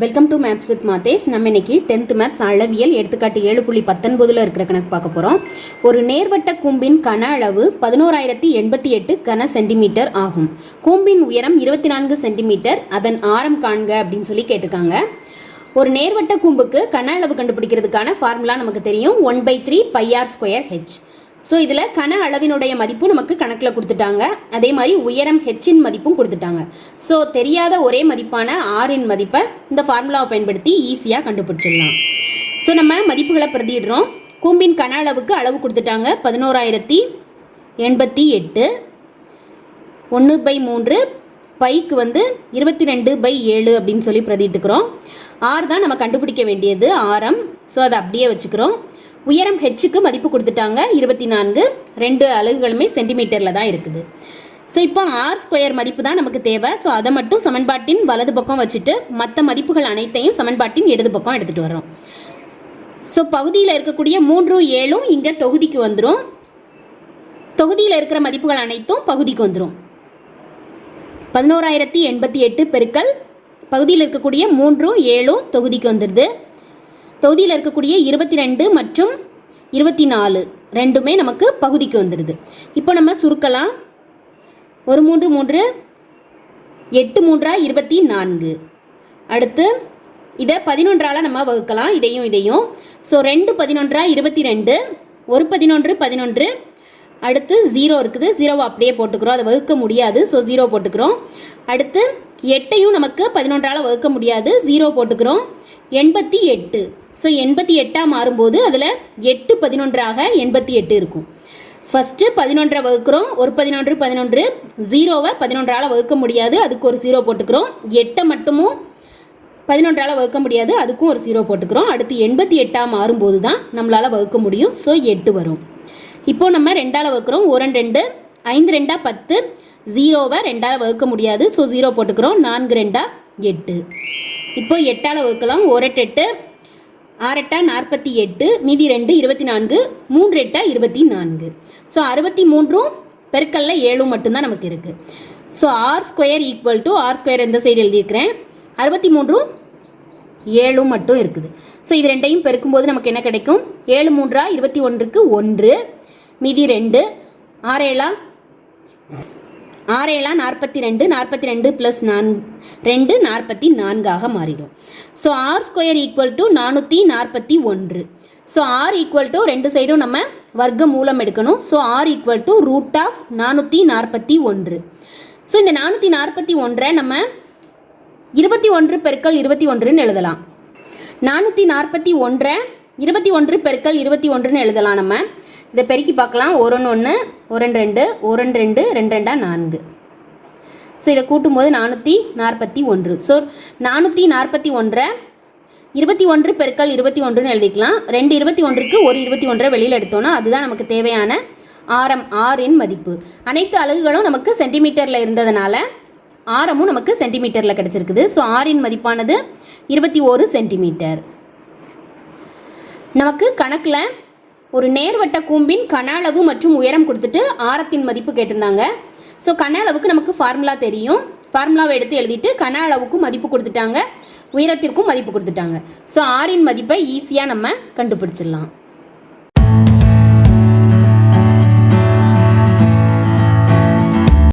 Welcome to maths with Mathes நம்ம இன்னைக்கு tenth maths அளவியல் எடுத்துக்காட்டு ஏழு புள்ளி பத்தொன்பதில் இருக்கிற கணக்கு பார்க்க போகிறோம் ஒரு நேர்வட்ட கூம்பின் கன அளவு பதினோராயிரத்தி எண்பத்தி எட்டு கன சென்டிமீட்டர் ஆகும். கூம்பின் உயரம் இருபத்தி நான்கு சென்டிமீட்டர் அதன் ஆரம் காண்க அப்படின்னு சொல்லி கேட்டிருக்காங்க. ஒரு நேர்வட்ட கூம்புக்கு கன அளவு கண்டுபிடிக்கிறதுக்கான ஃபார்முலா நமக்கு தெரியும். One by three pi r square H so இதில் கன அளவினுடைய மதிப்பும் நமக்கு கணக்கில் கொடுத்துட்டாங்க. அதே மாதிரி உயரம் ஹெச்சின் மதிப்பும் கொடுத்துட்டாங்க. ஸோ தெரியாத ஒரே மதிப்பான ஆரின் மதிப்பை இந்த ஃபார்முலாவை பயன்படுத்தி ஈஸியாக கண்டுபிடிச்சிடலாம். ஸோ நம்ம மதிப்புகளை பிரதிடுறோம் கூம்பின் கன அளவுக்கு அளவு கொடுத்துட்டாங்க. பதினோராயிரத்தி எண்பத்தி எட்டு. ஒன்று பை மூன்று பைக்கு வந்து இருபத்தி ரெண்டு பை ஏழு அப்படின்னு சொல்லி பிரதிட்டுக்கிறோம் ஆர் தான் நம்ம கண்டுபிடிக்க வேண்டியது. ஆரம். ஸோ அதை அப்படியே வச்சுக்கிறோம். உயரம் ஹெச்சுக்கு மதிப்பு கொடுத்துட்டாங்க. இருபத்தி நான்கு. ரெண்டு அலகுகளுமே சென்டிமீட்டரில் தான் இருக்குது. ஸோ இப்போ ஆர் ஸ்கொயர் மதிப்பு தான் நமக்கு தேவை. ஸோ அதை மட்டும் சமன்பாட்டின் வலது பக்கம் வச்சுட்டு மற்ற மதிப்புகள் அனைத்தையும் சமன்பாட்டின் இடது பக்கம் எடுத்துகிட்டு வரோம் ஸோ பகுதியில் இருக்கக்கூடிய மூன்று ஏழும் இங்கே தொகுதிக்கு வந்துடும் தொகுதியில் இருக்கிற மதிப்புகள் அனைத்தும் பகுதிக்கு வந்துடும் பதினோராயிரத்தி எண்பத்தி எட்டு பெருக்கல் பகுதியில் இருக்கக்கூடிய மூன்றும் ஏழும் தொகுதிக்கு வந்துடுது தொகுதியில் இருக்கக்கூடிய இருபத்தி ரெண்டு மற்றும் இருபத்தி நாலு ரெண்டுமே நமக்கு பகுதிக்கு வந்துடுது. இப்போ நம்ம சுருக்கலாம். ஒரு மூன்று மூன்று எட்டு மூன்றா இருபத்தி நான்கு அடுத்து இதை பதினொன்றால் நம்ம வகுக்கலாம். இதையும் இதையும். ஸோ ரெண்டு பதினொன்றா இருபத்தி ரெண்டு ஒரு பதினொன்று பதினொன்று அடுத்து ஜீரோ இருக்குது. ஜீரோவை அப்படியே போட்டுக்கிறோம். அதை வகுக்க முடியாது. ஸோ ஜீரோ போட்டுக்கிறோம். அடுத்து எட்டையும் நமக்கு பதினொன்றால் வகுக்க முடியாது. ஜீரோ போட்டுக்கிறோம். எண்பத்தி எட்டு. ஸோ எண்பத்தி எட்டாக மாறும்போது அதில் எட்டு பதினொன்றாக எண்பத்தி எட்டு இருக்கும். ஃபஸ்ட்டு பதினொன்றை வகுக்கிறோம். ஒரு பதினொன்று பதினொன்று ஜீரோவை பதினொன்றால் வகுக்க முடியாது. அதுக்கு ஒரு ஜீரோ போட்டுக்கிறோம். எட்டை மட்டுமும் பதினொன்றால் வகுக்க முடியாது. அதுக்கும் ஒரு ஜீரோ போட்டுக்கிறோம். அடுத்து எண்பத்தி எட்டாக மாறும்போது தான் நம்மளால் வகுக்க முடியும். ஸோ எட்டு வரும். இப்போது நம்ம ரெண்டால் வகுக்கிறோம். ஒரு ரெண்டு ஐந்து ரெண்டா பத்து ஜீரோவை ரெண்டால் வகுக்க முடியாது. ஸோ ஜீரோ போட்டுக்கிறோம். நான்கு ரெண்டா எட்டு. இப்போ எட்டால் வகுக்கலாம். ஒரு எட்டு எட்டு ஆறெட்டா நாற்பத்தி எட்டு மீதி ரெண்டு இருபத்தி நான்கு மூன்று எட்டா இருபத்தி நான்கு. ஸோ அறுபத்தி மூன்றும் பெருக்கல்ல ஏழும் மட்டும்தான் நமக்கு இருக்குது so R square equal to R square எந்த சைடு எழுதியிருக்கிறேன்? அறுபத்தி மூன்றும் ஏழும் மட்டும் இருக்குது. ஸோ இது ரெண்டையும் பெருக்கும்போது நமக்கு என்ன கிடைக்கும்? ஏழு மூன்றா இருபத்தி ஒன்றுக்கு ஒன்று மீதி ரெண்டு ஆறேழா ஆறேலாம் நாற்பத்தி ரெண்டு நாற்பத்தி ரெண்டு ப்ளஸ் நான் ரெண்டு நாற்பத்தி நான்காக மாறிடும். So R square equal to நானூற்றி நாற்பத்தி ஒன்று. ஸோ ஆர் ஈக்குவல் டு ரெண்டு சைடும் நம்ம வர்க்க மூலம் எடுக்கணும். So R equal to root of நானூற்றி நாற்பத்தி ஒன்று. ஸோ இந்த நானூற்றி நாற்பத்தி ஒன்றை நம்ம இருபத்தி ஒன்று பெருக்கல் இருபத்தி ஒன்றுன்னு எழுதலாம். நானூற்றி நாற்பத்தி ஒன்றை இருபத்தி ஒன்று பெருக்கல் இருபத்தி ஒன்றுன்னு எழுதலாம் நம்ம. இதை பெருக்கி பார்க்கலாம். ஒரு ஒன்று ஒன்று ஒரு ரெண்டு ஒரு ரெண்டு ரெண்டு ரெண்டா நான்கு. ஸோ இதை கூட்டும்போது நானூற்றி நாற்பத்தி ஒன்று. ஸோ நானூற்றி நாற்பத்தி ஒன்றை இருபத்தி ஒன்று பெருக்கல் இருபத்தி ஒன்றுன்னு எழுதிக்கலாம். ரெண்டு இருபத்தி ஒன்றுக்கு ஒரு இருபத்தி ஒன்றை வெளியில் எடுத்தோன்னா அதுதான் நமக்கு தேவையான ஆரம் ஆரின் மதிப்பு. அனைத்து அலகுகளும் நமக்கு சென்டிமீட்டரில் இருந்ததுனால ஆரமும் நமக்கு சென்டிமீட்டரில் கிடச்சிருக்குது. ஸோ ஆரின் மதிப்பானது இருபத்தி ஒரு சென்டிமீட்டர். நமக்கு கணக்கில் ஒரு நேர்வட்ட கூம்பின் கன அளவு மற்றும் உயரம் கொடுத்துட்டு ஆரத்தின் மதிப்பு கேட்டிருந்தாங்க. ஸோ கன அளவுக்கு நமக்கு ஃபார்முலா தெரியும். ஃபார்முலாவை எடுத்து எழுதிட்டு கன அளவுக்கும் மதிப்பு கொடுத்துட்டாங்க. உயரத்திற்கும் மதிப்பு கொடுத்துட்டாங்க. ஸோ ஆரின் மதிப்பை ஈஸியாக நம்ம கண்டுபிடிச்சிடலாம்.